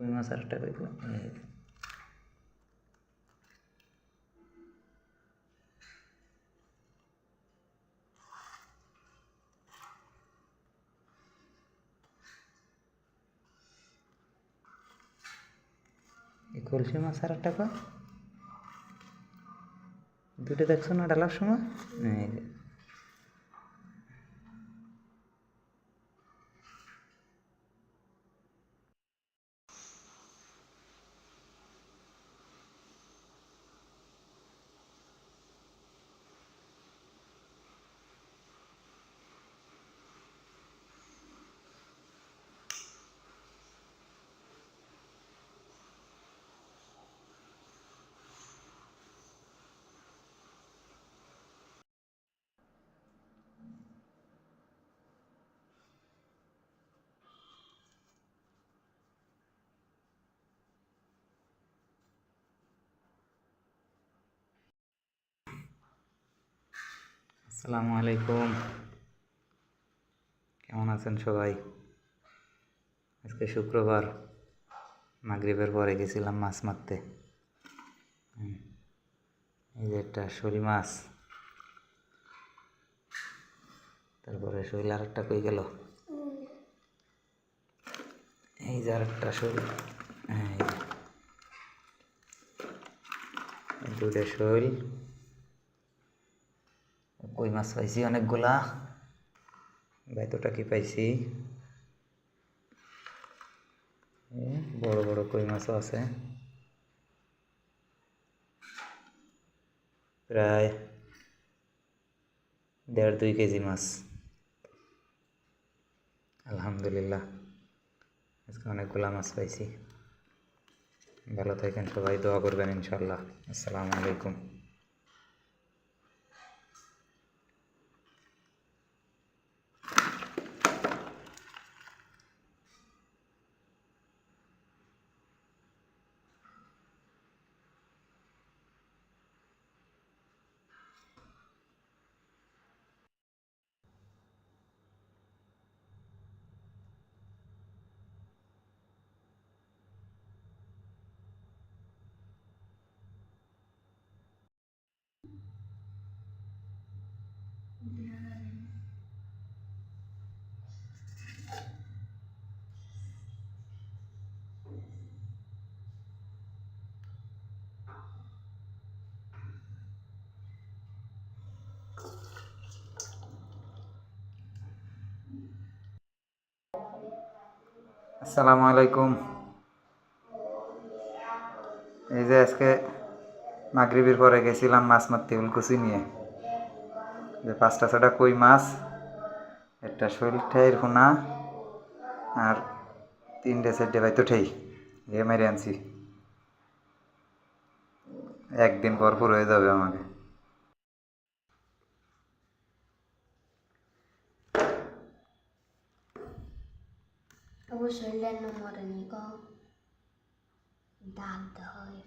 কই মাছ আর একটা কই কলসি মাছ আর একটা দুটো দেখছ না ডালার সময়? আসসালামু আলাইকুম। কেমন আছেন সবাই? আজকে শুক্রবার, মাগরিবের পরে গেছিলাম মাছ মারতে। এই যে একটা শোল মাছ। তারপরে শৈল আর একটা কই গেল? এই যে আর একটা যে। দুটো শৈল। কই মাছ পাইছি? অনেকগুলা। বেতটা কি পাইছি? বড় বড় কই মাছও আছে। প্রায় দেড় দুই কেজি মাছ। আলহামদুলিল্লাহ, আজকে অনেকগুলা মাছ পাইছি। ভালো থাকেন সবাই, দোয়া করবেন ইনশাল্লাহ আসসালামু আলাইকুম। আসসালামু আলাইকুম। এই যে আজকে মাগরিবির পরে গেছিলাম মাছ মারতে উলকুচি নিয়ে। যে পাঁচটা ছটা কই মাছ, একটা ঠাইয়ের ফোনা আর তিনটে চারটে ভাই তো ঠেই, এ মেরে আনছি। একদিন পর পর হয়ে যাবে আমাকে। অবশ্যই লেন নম্বরে নিয়ে দাঁত হয়